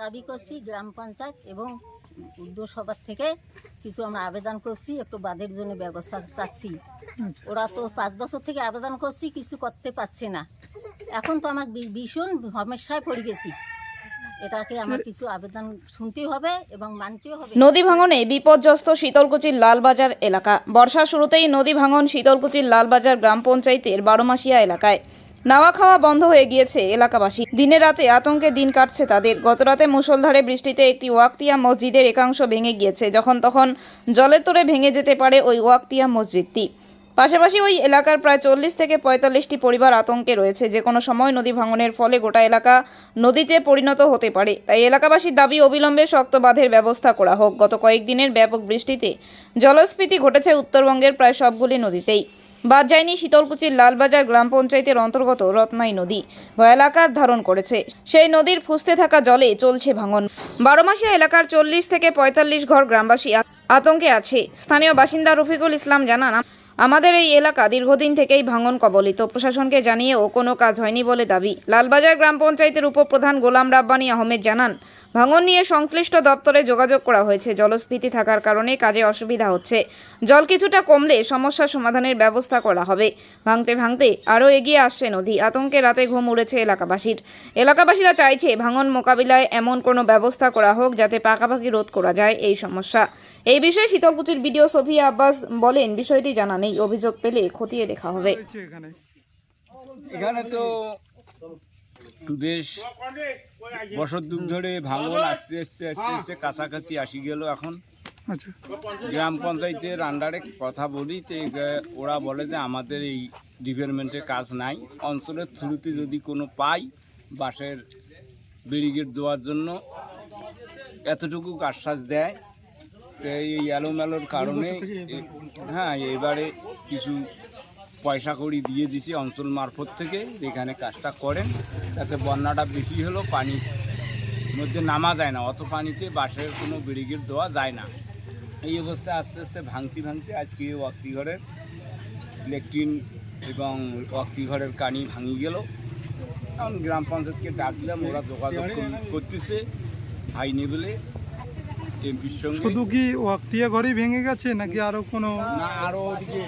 দাবি করছি গ্রাম পঞ্চায়েত এবং উদ্যোগ সভার থেকে কিছু আমরা আবেদন করছি, একটু বাদের জন্য ব্যবস্থা চাচ্ছি। ওরা তো পাঁচ বছর থেকে আবেদন করছি, কিছু করতে পারছে না। এখন তো আমার ভীষণ সমস্যায় পড়ে গেছি। এটাকে আমার কিছু আবেদন শুনতে হবে এবং হবে। নদী ভাঙনে বিপর্যস্ত শীতলকুচির লালবাজার এলাকা। বর্ষা শুরুতেই নদী ভাঙন শীতলকুচির লালবাজার গ্রাম পঞ্চায়েতের বারোমাসিয়া এলাকায়। নাওয়া খাওয়া বন্ধ হয়ে গিয়েছে এলাকাবাসী। দিনে রাতে আতঙ্কে দিন কাটছে তাদের। গতরাতে মুষলধারে বৃষ্টিতে একটি ওয়াক্তিয়া মসজিদের একাংশ ভেঙে গিয়েছে। যখন তখন জলের তোরে ভেঙে যেতে পারে ওই ওয়াক্তিয়া মসজিদটি। পাশাপাশি ওই এলাকার প্রায় চল্লিশ থেকে পঁয়তাল্লিশটি পরিবার আতঙ্কে রয়েছে। যে কোনো সময় নদী ভাঙনের ফলে গোটা এলাকা নদীতে পরিণত হতে পারে। তাই এলাকাবাসীর দাবি, অবিলম্বে শক্ত বাঁধের ব্যবস্থা করা হোক। গত কয়েকদিনের ব্যাপক বৃষ্টিতে জলস্ফীতি ঘটেছে উত্তরবঙ্গের প্রায় সবগুলি নদীতেই। বাদ যায়নি শীতলকুচির লালবাজার গ্রাম পঞ্চায়েতের অন্তর্গত রত্নাই নদী। ভয়ালাকার ধারণ করেছে। সেই নদীর ফুসতে থাকা জলে চলছে ভাঙন। বারোমাসিয়া এলাকার চল্লিশ থেকে পঁয়তাল্লিশ ঘর গ্রামবাসী আতঙ্কে আছে। স্থানীয় বাসিন্দা রফিকুল ইসলাম জানান আমাদের এই এলাকা দীর্ঘদিন থেকেই ভাঙন কবলিত। প্রশাসনকে জানিয়েও কোনো কাজ হয়নি বলে দাবি। লালবাজার গ্রাম পঞ্চায়েতের উপপ্রধান গোলাম রাব্বানি আহমেদ জানান ভাঙন নিয়ে সংশ্লিষ্ট দপ্তরে যোগাযোগ করা হয়েছে। জলস্ফীতি থাকার কারণে কাজে অসুবিধা হচ্ছে। জল কিছুটা কমলে সমস্যা সমাধানের ব্যবস্থা করা হবে। ভাঙতে ভাঙতে আরও এগিয়ে আসছে নদী। আতঙ্কে রাতে ঘুম উড়েছে এলাকাবাসীর। এলাকাবাসীরা চাইছে ভাঙন মোকাবিলায় এমন কোনো ব্যবস্থা করা হোক যাতে পাকাপাকি রোধ করা যায় এই সমস্যা। এই বিষয়ে শীতলকুচির বিডিও সোফিয়া আব্বাস বলেন, বিষয়টি জানা নেই। অভিযোগ পেলে খতিয়ে দেখা হবে। এখানে তো বেশ বছর দুধ ধরে ভাঙন আস্তে আস্তে আস্তে আস্তে কাছাকাছি আসি গেল এখন। আচ্ছা। গ্রাম পঞ্চায়েতের আন্ডারে কথা বলি তো ওরা বলে যে আমাদের এই ডিপার্টমেন্টে কাজ নাই। অঞ্চলের থ্রুতে যদি কোনো পাই বাসের ব্যারিকেড দেওয়ার জন্য এতটুকু আশ্বাস দেয়। তো এই এলোমেলোর কারণে হ্যাঁ এবারে কিছু পয়সা কড়ি দিয়ে দিছি অঞ্চল মারফত থেকে এখানে কাজটা করেন তাতে বন্যাটা বেশি হলো পানি মধ্যে নামা যায় না অত পানিতে বাসের কোনো ব্যারিকেড দেওয়া যায় না। এই অবস্থায় আস্তে আস্তে ভাঙতি ভাঙতে আজকে অক্তিঘরের ইলেকট্রিন এবং অক্তিঘরের কানি ভাঙি গেল। এখন গ্রাম পঞ্চায়েতকে ডাকলাম ওরা যোগাযোগ কর- করতেছে হাইনি বলে। এমপির সঙ্গে শুধু কি ওয়াক্তিয়া ঘরই ভেঙে গেছে নাকি আরও কোনো না আরও ওদিকে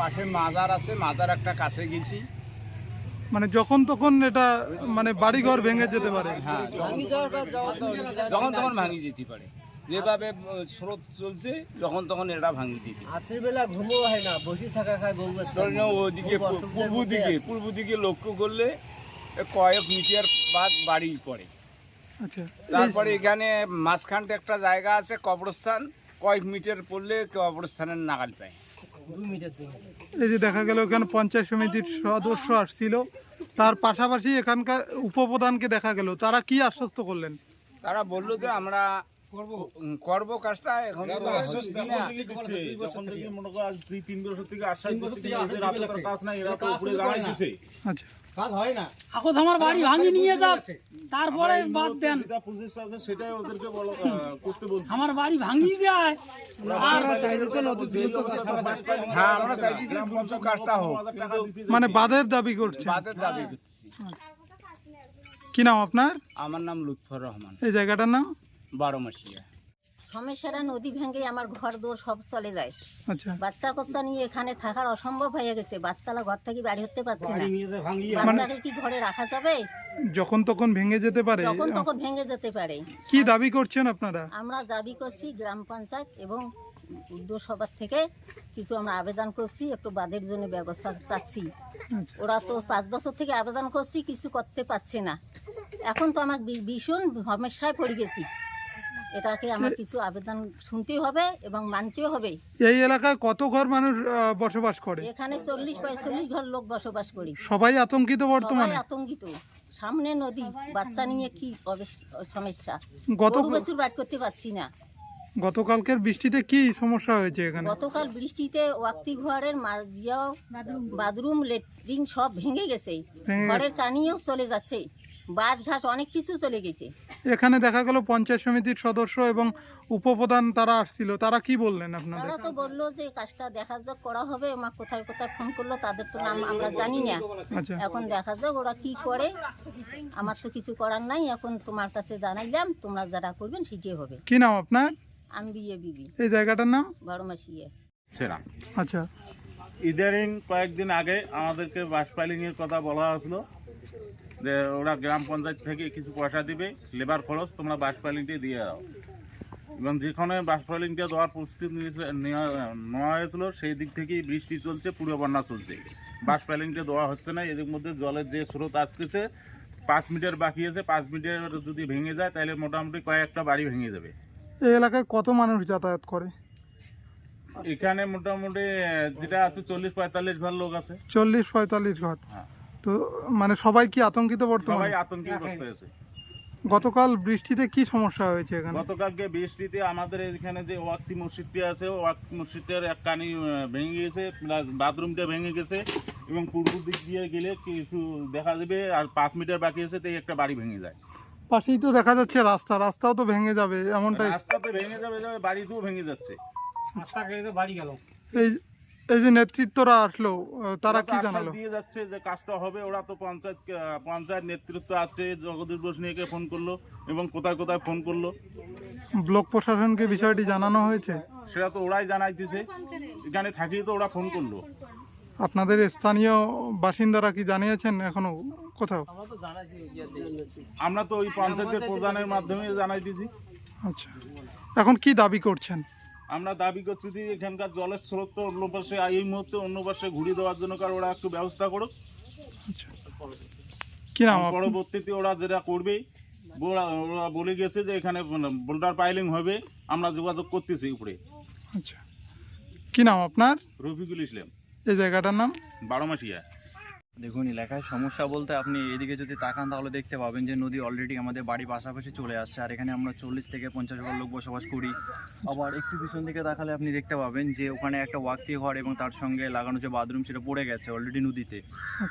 পাশে মাজার আছে মাজার একটা কাছে গেছি। মানে যখন তখন এটা মানে বাড়িঘর ভেঙে যেতে পারে। হ্যাঁ যখন তখন ভাঙি যেতে পারে। যেভাবে স্রোত চলছে যখন তখন এটা ভাঙি দিতে পারে। রাত্রিবেলা ঘুমও হয় না বসে থাকা খায় ওদিকে পূর্ব দিকে পূর্ব দিকে লক্ষ্য করলে কয়েক মিটার বাদ বাড়ি পড়ে। আচ্ছা। তারপরে এখানে মাঝখানটা একটা জায়গা আছে কবরস্থান। কয়েক মিটার পড়লে কবরস্থানের নাগাল পায়। এই যে দেখা গেল এখানে পঞ্চায়েত সমিতির সদস্য আসছিল। তার পাশাপাশি এখানকার উপপ্রধানকে দেখা গেল। তারা কি আশ্বস্ত করলেন? তারা বলল যে আমরা করব কাজটা এখন তো হচ্ছে না। যখন থেকে মনে করো আজ দুই তিন বছর থেকে আশ্বাস দিচ্ছে যে এদের হাতে কাজ নাই এরা তো উপরে দাঁড়াই দিছে। আচ্ছা। কাজ হয় না। এখন আমার বাড়ি ভাঙি নিয়ে যাক তারপরে বাদ দেন। যেটা প্রসেস আছে সেটাই ওদেরকে বলো করতে বলছি। আমার বাড়ি ভাঙি যায়। আর হ্যাঁ। আমরা চাইছি যে দ্রুত কাজটা হোক। মানে বাঁধের দাবি করছে বাদের দাবি করছি। কি নাম আপনার? আমার নাম লুৎফর রহমান। এই জায়গাটার নাম? বারো মাসিয়া। সমস্যাটা নদী ভেঙে আমার ঘর দোর সব চলে যায়। আচ্ছা। বাচ্চা কাচ্চা নিয়ে এখানে থাকার অসম্ভব হয়ে গেছে। বাচ্চারা ঘর থেকে বাড়ি হতে পারছে না। বাচ্চাকে কি ঘরে রাখা যাবে? যখন তখন ভেঙে যেতে পারে? তখন তখন ভেঙে যেতে পারে। কি দাবি করছেন আপনারা? আমরা দাবি করছি গ্রাম পঞ্চায়েত এবং উদ্যোগ সভার থেকে কিছু আমরা আবেদন করছি একটু বাদের জন্য ব্যবস্থা চাচ্ছি। আচ্ছা। ওরা তো পাঁচ বছর থেকে আবেদন করছি কিছু করতে পারছে না। এখন তো আমার ভীষণ সমস্যায় পড়ে গেছি। এটাকে আমার কিছু আবেদন শুনতেই হবে এবং মানতেও হবে এই এলাকায় কত ঘর মানুষ বসবাস করে? এখানে চল্লিশ পঁয়তাল্লিশ ঘর লোক বসবাস করি। সবাই আতঙ্কিত বর্তমানে? আতঙ্কিত। সামনে নদী বাচ্চা নিয়ে কি সমস্যা? গত বছর বাদ করতে পারছি না। গতকালকের বৃষ্টিতে কি সমস্যা হয়েছে এখানে? গতকাল বৃষ্টিতে ওয়াক্তি ঘরের মাঝিয়াও বাথরুম। লেট্রিন সব ভেঙে গেছে। ভেঙে গেছে। ঘরের কানিয়েও চলে যাচ্ছে। বাস ঘাস অনেক কিছু চলে গেছে। এখানে দেখা গেল পঞ্চায়েত সমিতির সদস্য এবং উপপ্রধান তারা আসছিল। তারা কি বললেন আপনাদের? তারা তো বলল যে কাজটা দেখা যাক করা হবে আমার কোথায় কোথায় ফোন করল তাদের তো নাম আমরা জানি না। আচ্ছা। এখন দেখা যাক ওরা কি করে। আমার তো কিছু করার নাই এখন তোমার কাছে জানাইলাম তোমরা যারা করবেন সেটাই হবে। কি নাম আপনার? আমি বিয়ে বিবি। এই জায়গাটার নাম? বড় মাসিয়ে সেরা আচ্ছা। ইদারিং কয়েকদিন আগে আমাদেরকে বাস কথা বলা হয়েছিল। যে ওরা গ্রাম পঞ্চায়েত থেকে কিছু পয়সা দিবে লেবার খরচ তোমরা বাস ফাইলিংটি দিয়ে দাও। এবং যেখানে বাস ফাইলিংটা দেওয়ার প্রস্তুতি নেওয়া হয়েছিল সেই দিক থেকেই বৃষ্টি চলছে পুরো বন্যা চলছে। বাস ফাইলিংটা দেওয়া হচ্ছে না এদের মধ্যে জলের যে স্রোত আসতেছে পাঁচ মিটার বাকি আছে পাঁচ মিটার যদি ভেঙে যায় তাহলে মোটামুটি কয়েকটা বাড়ি ভেঙে যাবে। এই এলাকায় কত মানুষ যাতায়াত করে? এখানে মোটামুটি যেটা আছে চল্লিশ পঁয়তাল্লিশ ঘর লোক আছে। চল্লিশ পঁয়তাল্লিশ ঘর। হ্যাঁ। তো মানে সবাই কি আতঙ্কিত সবাই বর্তমানে আতঙ্কিগ্রস্ত হয়েছে। গতকাল বৃষ্টিতে কি সমস্যা হয়েছে এখানে? গতকালকে বৃষ্টিতে আমাদের এখানে যে ওয়াক্তি মসজিদটি আছে ওয়াক্তি মসজিদের এক কানি ভেঙে গেছে প্লাস বাথরুমটা ভেঙে গেছে এবং পূর্ব দিক দিয়ে গেলে কিছু দেখা যাবে আর পাঁচ মিটার বাকি আছে তো একটা বাড়ি ভেঙে যায়। পাশেই তো দেখা যাচ্ছে রাস্তা রাস্তাও তো ভেঙে যাবে এমনটাই। রাস্তা তো ভেঙে যাবে যাবে বাড়িতেও ভেঙে যাচ্ছে। রাস্তা কেটে বাড়ি গেল। এই এই যে নেতৃত্বরা আসলো তারা কি জানালো? দিয়ে যাচ্ছে যে কাজটা হবে ওরা তো পঞ্চায়েত পঞ্চায়েত নেতৃত্ব আছে জগদীশ বসনিয়াকে ফোন করল এবং কোথায় কোথায় ফোন করল। ব্লক প্রশাসনকে বিষয়টি জানানো হয়েছে? সেটা তো ওরাই জানাইতেছে। এখানে থাকিয়ে তো ওরা ফোন করল। আপনাদের স্থানীয় বাসিন্দারা কি জানিয়েছেন এখনও কোথাও? আমরা আমরা তো ওই পঞ্চায়েতের প্রধানের মাধ্যমে জানাই দিছি আচ্ছা। এখন কি দাবি করছেন? আমরা দাবি করছি যে এখানকার জলের স্রোত তো অন্য পাশে এই মুহূর্তে অন্য পাশে ঘুরিয়ে দেওয়ার জন্য কারণ ওরা একটু ব্যবস্থা করুক। আচ্ছা পরবর্তীতে ওরা যেটা করবে ওরা ওরা বলে গেছে যে এখানে বোল্ডার পাইলিং হবে আমরা যোগাযোগ করতেছি উপরে। আচ্ছা। কি নাম আপনার? রফিকুল ইসলাম। এই জায়গাটার নাম? বারোমাসিয়া। দেখুন, এলাকায় সমস্যা বলতে আপনি এদিকে যদি তাকান, তাহলে দেখতে পাবেন যে নদী অলরেডি আমাদের বাড়ি পাশাপাশি চলে আসছে। আর এখানে আমরা চল্লিশ থেকে পঞ্চাশ ঘর লোক বসবাস করি। আবার একটু পিছন দিকে তাকালে আপনি দেখতে পাবেন যে ওখানে একটা ওয়াক্তি ঘর এবং তার সঙ্গে লাগানো যে বাথরুম সেটা পড়ে গেছে অলরেডি নদীতে।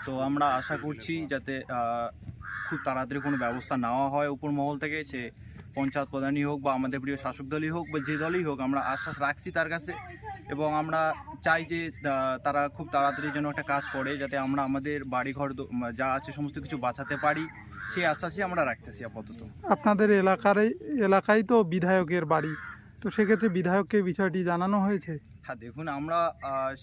তো আমরা আশা করছি যাতে খুব তাড়াতাড়ি কোনো ব্যবস্থা নেওয়া হয় উপর মহল থেকে সে পঞ্চায়েত প্রধানই হোক বা আমাদের প্রিয় শাসক দলই হোক বা যে দলই হোক আমরা আশ্বাস রাখছি তার কাছে এবং আমরা চাই যে তারা খুব তাড়াতাড়ি যেন একটা কাজ করে যাতে আমরা আমাদের বাড়িঘর যা আছে সমস্ত কিছু বাঁচাতে পারি। সেই আশ্বাসই আমরা রাখতেছি আপাতত। আপনাদের এলাকার এলাকায় তো বিধায়কের বাড়ি। তো সেক্ষেত্রে বিধায়ককে বিষয়টি জানানো হয়েছে? হ্যাঁ দেখুন আমরা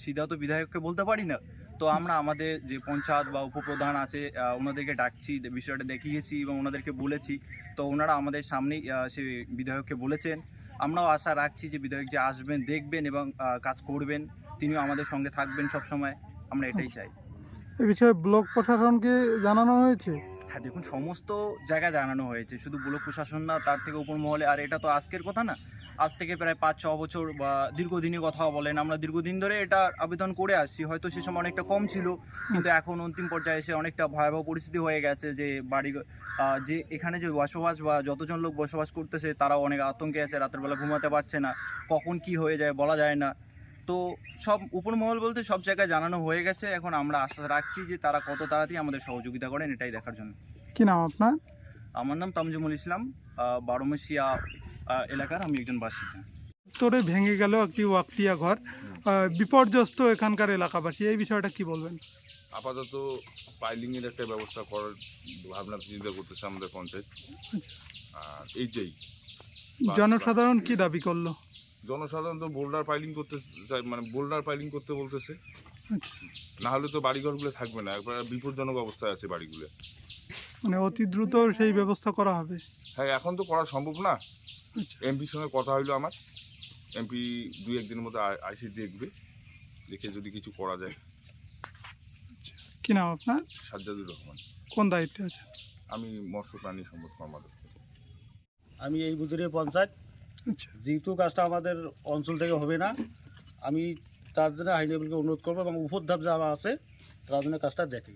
সিধা তো বিধায়ককে বলতে পারি না। তো আমরা আমাদের যে পঞ্চায়েত বা উপপ্রধান আছে ওনাদেরকে ডাকছি বিষয়টা দেখিয়েছি এবং ওনাদেরকে বলেছি। তো ওনারা আমাদের সামনেই সে বিধায়ককে বলেছেন। আমরাও আশা রাখছি যে বিধায়ক যে আসবেন দেখবেন এবং কাজ করবেন। তিনিও আমাদের সঙ্গে থাকবেন সব সময় আমরা এটাই চাই। এ বিষয়ে ব্লক প্রশাসনকে জানানো হয়েছে? হ্যাঁ দেখুন সমস্ত জায়গায় জানানো হয়েছে। শুধু ব্লক প্রশাসন না তার থেকে উপর মহলে আর এটা তো আজকের কথা না। আজ থেকে প্রায় পাঁচ ছ বছর বা দীর্ঘদিনই কথা বলেন। আমরা দীর্ঘদিন ধরে এটা আবেদন করে আসছি। হয়তো সে সময় অনেকটা কম ছিল কিন্তু এখন অন্তিম পর্যায়ে এসে অনেকটা ভয়াবহ পরিস্থিতি হয়ে গেছে যে বাড়ি যে এখানে যে বসবাস বা যতজন লোক বসবাস করতেছে তারাও অনেক আতঙ্কে আছে রাতের বেলা ঘুমাতে পারছে না কখন কি হয়ে যায় বলা যায় না। তো সব উপর মহল বলতে সব জায়গায় জানানো হয়ে গেছে। এখন আমরা আশা রাখছি যে তারা কত তাড়াতাড়ি আমাদের সহযোগিতা করেন এটাই দেখার জন্য। কি নাম আপনার? আমার নাম তামজুমুল ইসলাম। আহ, এলাকার আমি একজন বাসিন্দা। তোরে ভেঙে গেল একটি ওয়াক্তিয়া ঘর। বিপর্যস্ত এখানকার এলাকাবাসী এই বিষয়টা কি বলবেন? আপাতত পাইলিংয়ের একটা ব্যবস্থা করার ভাবনা চিন্তা করতেছে আমাদের পঞ্চায়েত। আর এইটাই। বাস- জনসাধারণ কি দাবি করল? জনসাধারণ তো বোল্ডার পাইলিং করতে চাই মানে বোল্ডার পাইলিং করতে বলতেছে। আচ্ছা। না হলে তো বাড়িঘরগুলো থাকবে না একবার বিপজ্জনক অবস্থায় আছে বাড়িগুলো। মানে অতি দ্রুত সেই ব্যবস্থা করা হবে? হ্যাঁ এখন তো করা সম্ভব না। আচ্ছা। এমপির সঙ্গে কথা হইল আমার। এমপি দুই একদিনের মধ্যে আই- আইসি দেখবে দেখে যদি কিছু করা যায়। কি নাম আপনার? সাজ্জাদুর রহমান। কোন দায়িত্বে আছে আমি মৎস্য প্রাণী সম্পদ কর্মাধ্যক্ষ। আমি এই বুধুরে পঞ্চায়েত। আচ্ছা। যেহেতু কাজটা আমাদের অঞ্চল থেকে হবে না আমি তার জন্য হাই লেভেলকে অনুরোধ করব এবং উপধাপ যারা আছে তার জন্য কাজটা দেখে।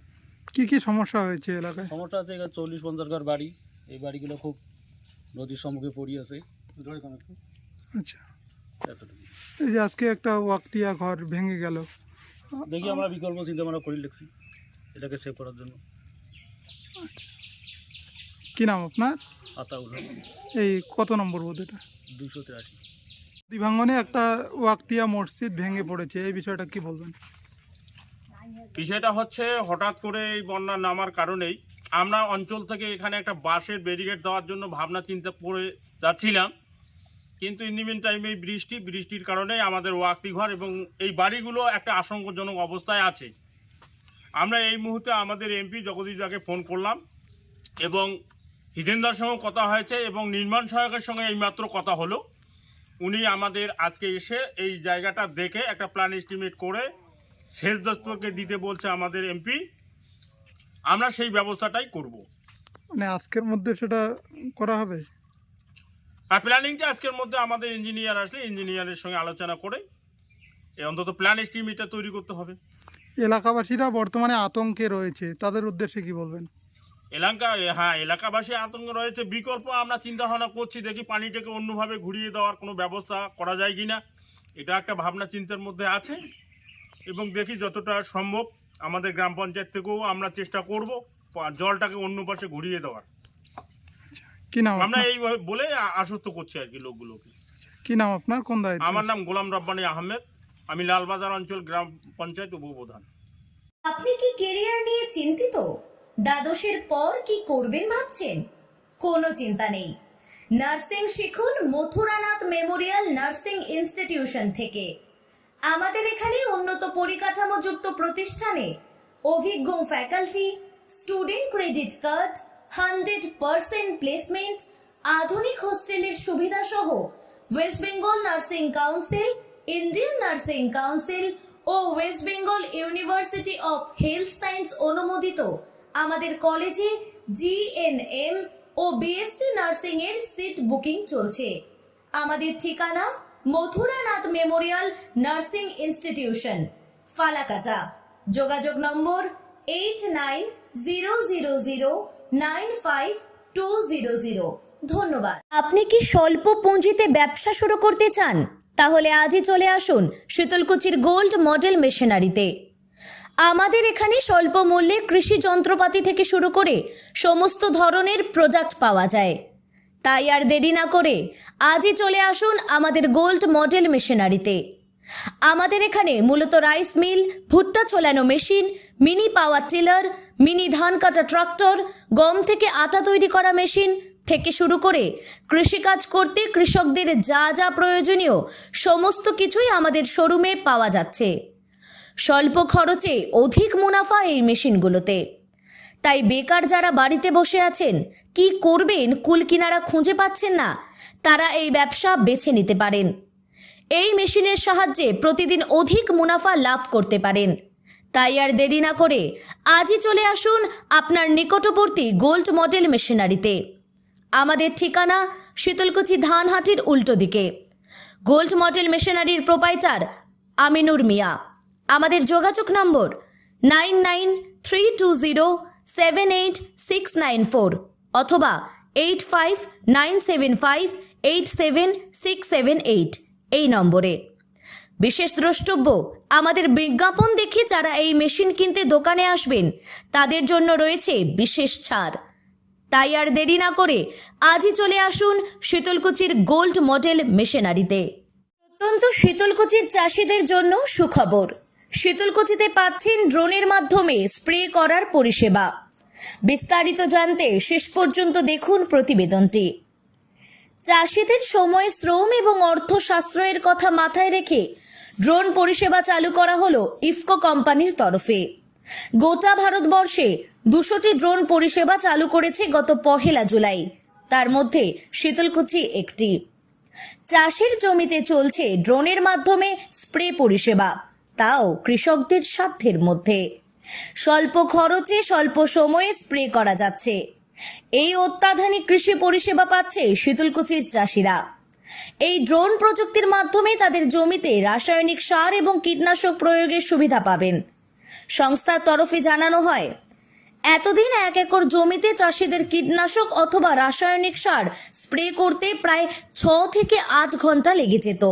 কি কি সমস্যা হয়েছে এলাকায়? সমস্যা আছে এখানে চল্লিশ পঞ্চাশ ঘর বাড়ি। এই বাড়িগুলো খুব নদীর সম্মুখে পড়ি আছে। আচ্ছা। এই যে আজকে একটা ওয়াক্তিয়া ঘর ভেঙে গেল। দেখি আমরা বিকল্প চিন্তা ভাবনা করি লিখছি এটাকে সেভ করার জন্য। কি নাম আপনার? আতাউল এই কত নম্বর বোধ এটা? দুশো তিরাশি। দিভাঙ্গনে একটা ওয়াক্তিয়া মসজিদ ভেঙে পড়েছে এই বিষয়টা কি বলবেন? বিষয়টা হচ্ছে হঠাৎ করে এই বন্যা নামার কারণেই আমরা অঞ্চল থেকে এখানে একটা বাসের ব্যারিকেড দেওয়ার জন্য ভাবনা চিন্তা করে যাচ্ছিলাম। কিন্তু ইন্ডিমিন টাইমে বৃষ্টি, বৃষ্টির কারণে আমাদের ওয়াক্তি ঘর এবং এই বাড়িগুলো একটা আশঙ্কাজনক অবস্থায় আছে। আমরা এই মুহূর্তে আমাদের এমপি জগদীশ দাকে ফোন করলাম এবং হিতেন্দার সঙ্গে কথা হয়েছে এবং নির্মাণ সহায়কের সঙ্গে এইমাত্র কথা হলো। উনি আমাদের আজকে এসে এই জায়গাটা দেখে একটা প্ল্যান এস্টিমেট করে শেষ দস্তকে দিতে বলছে আমাদের এমপি আমরা সেই ব্যবস্থাটাই করব। মানে আজকের মধ্যে সেটা করা হবে? আর প্ল্যানিংটা আজকের মধ্যে আমাদের ইঞ্জিনিয়ার আসলে ইঞ্জিনিয়ারের সঙ্গে আলোচনা করে অন্তত প্ল্যান এস্টিমেটটা তৈরি করতে হবে। এলাকাবাসীরা বর্তমানে আতঙ্কে রয়েছে তাদের উদ্দেশ্যে কি বলবেন? এলাকা হ্যাঁ এলাকাবাসী আতঙ্ক রয়েছে বিকল্প আমরা চিন্তা ভাবনা করছি দেখি পানিটাকে অন্যভাবে ঘুরিয়ে দেওয়ার কোনো ব্যবস্থা করা যায় কি না এটা একটা ভাবনা চিন্তার মধ্যে আছে এবং দেখি যতটা সম্ভব আমাদের গ্রাম পঞ্চায়েত থেকেও আমরা চেষ্টা করব জলটাকে অন্য পাশে ঘুরিয়ে দেওয়ার। কি নাম আমরা? এই বলে আশ্বস্ত করছি আর কি লোকগুলোকে। কি নাম আপনার? কোন দায়িত্ব? আমার নাম গোলাম রব্বানী আহমেদ। আমি লালবাজার অঞ্চল গ্রাম পঞ্চায়েত উপপ্রধান। আপনি কি কেরিয়ার নিয়ে চিন্তিত? দ্বাদশের পর কি করবেন ভাবছেন? কোনো চিন্তা নেই। নার্সিং শিখুন মথুরানাথ মেমোরিয়াল নার্সিং ইনস্টিটিউশন থেকে। আমাদের এখানে উন্নত পরিকাঠামোযুক্ত প্রতিষ্ঠানে অভিজ্ঞ faculty student credit card hundred percent placement আধুনিক হোস্টেলের সুবিধা সহ West Bengal nursing council Indian nursing council O West Bengal university of health science অনুমোদিত আমাদের কলেজে জিএনএম ও বিএসসি নার্সিং এর সিট বুকিং চলছে। আমাদের ঠিকানা Mathuranath memorial nursing institution, Falakata. যোগাযোগ নম্বর eight nine zero zero zero nine five two zero zero. ধন্যবাদ। আপনি কি স্বল্প পুঁজিতে ব্যবসা শুরু করতে চান? তাহলে আজই চলে আসুন শীতলকুচির গোল্ড মডেল মেশিনারিতে। আমাদের এখানে স্বল্প মূল্যে কৃষি যন্ত্রপাতি থেকে শুরু করে সমস্ত ধরনের প্রোডাক্ট পাওয়া যায়। তাই আর দেরি না করে আজই চলে আসুন আমাদের গোল্ড মডেল মেশিনারিতে। আমাদের এখানে মূলত রাইস মিল, ভুট্টা ছোলানো machine, mini power tiller, mini ধান কাটা ট্রাক্টর, গম থেকে আটা তৈরি করা মেশিন থেকে শুরু করে কৃষিকাজ করতে কৃষকদের যা যা প্রয়োজনীয় সমস্ত কিছুই আমাদের শোরুমে পাওয়া যাচ্ছে। স্বল্প খরচে অধিক মুনাফা এই মেশিনগুলোতে। তাই বেকার যারা বাড়িতে বসে আছেন কি করবেন? কুলকিনারা খুঁজে পাচ্ছেন না। তারা এই ব্যবসা বেছে নিতে পারেন। এই মেশিনের সাহায্যে প্রতিদিন অধিক মুনাফা লাভ করতে পারেন। তাই আর দেরি না করে আজই চলে আসুন আপনার নিকটবর্তী গোল্ড মডেল মেশিনারিতে। আমাদের ঠিকানা শীতলকুচি ধানহাটির উল্টো দিকে। গোল্ড মডেল মেশিনারির প্রোপাইটার আমিনুর মিয়া। আমাদের যোগাযোগ নম্বর nine nine three two zero seven eight six nine four. অথবা eight five nine seven five eight seven six seven eight এই নম্বরে। বিশেষ দ্রষ্টব্য, আমাদের বিজ্ঞাপন দেখে যারা এই মেশিন কিনতে দোকানে আসবেন, তাদের জন্য রয়েছে বিশেষ ছাড়। তাই আর দেরি না করে আজই চলে আসুন শীতলকুচির গোল্ড মডেল মেশিনারিতে। অত্যন্ত শীতলকুচির চাষিদের জন্য সুখবর। শীতলকুচিতে পাচ্ছেন ড্রোনের মাধ্যমে স্প্রে করার পরিষেবা। বিস্তারিত জানতে শেষ পর্যন্ত দেখুন প্রতিবেদনটি। চাষিদের সময় শ্রম এবং অর্থ সাশ্রয়ের কথা মাথায় রেখে ড্রোন পরিষেবা চালু করা হলো ইফকো কোম্পানির তরফে। গোটা ভারতবর্ষে দুশোটি ড্রোন পরিষেবা চালু করেছে গত পহেলা জুলাই। তার মধ্যে শীতলকুচি একটি। চাষের জমিতে চলছে ড্রোনের মাধ্যমে স্প্রে পরিষেবা। তাও কৃষকদের সাধ্যের মধ্যে। স্বল্প খরচে, স্বল্প সময়ে স্প্রে করা যাচ্ছে। এই অত্যাধুনিক কৃষি পরিষেবা পাচ্ছে শীতলকুচির চাষিরা। এই ড্রোন প্রযুক্তির মাধ্যমে তাদের জমিতে রাসায়নিক সার এবং কীটনাশক প্রয়োগের সুবিধা পাবেন। সংস্থার তরফে জানানো হয়, এতদিন এক একর জমিতে চাষিদের কীটনাশক অথবা রাসায়নিক সার স্প্রে করতে প্রায় ছ থেকে আট ঘণ্টা লেগে যেত।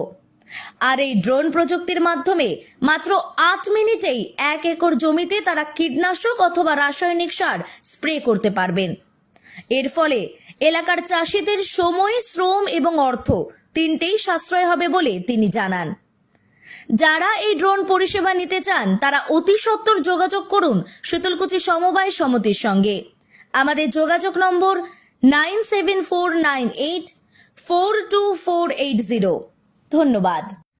আর এই ড্রোন প্রযুক্তির মাধ্যমে মাত্র আট মিনিটেই এক একর জমিতে তারা কীটনাশক অথবা রাসায়নিক সার স্প্রে করতে পারবেন। এর ফলে এলাকার চাষিদের সময়, শ্রম এবং অর্থ তিনটেই সাশ্রয় হবে বলে তিনি জানান। যারা এই ড্রোন পরিষেবা নিতে চান, তারা অতি সত্বর যোগাযোগ করুন শীতলকুচি সমবায় সমিতির সঙ্গে। আমাদের যোগাযোগ নম্বর nine seven four nine eight four two four eight zero. ধন্যবাদ।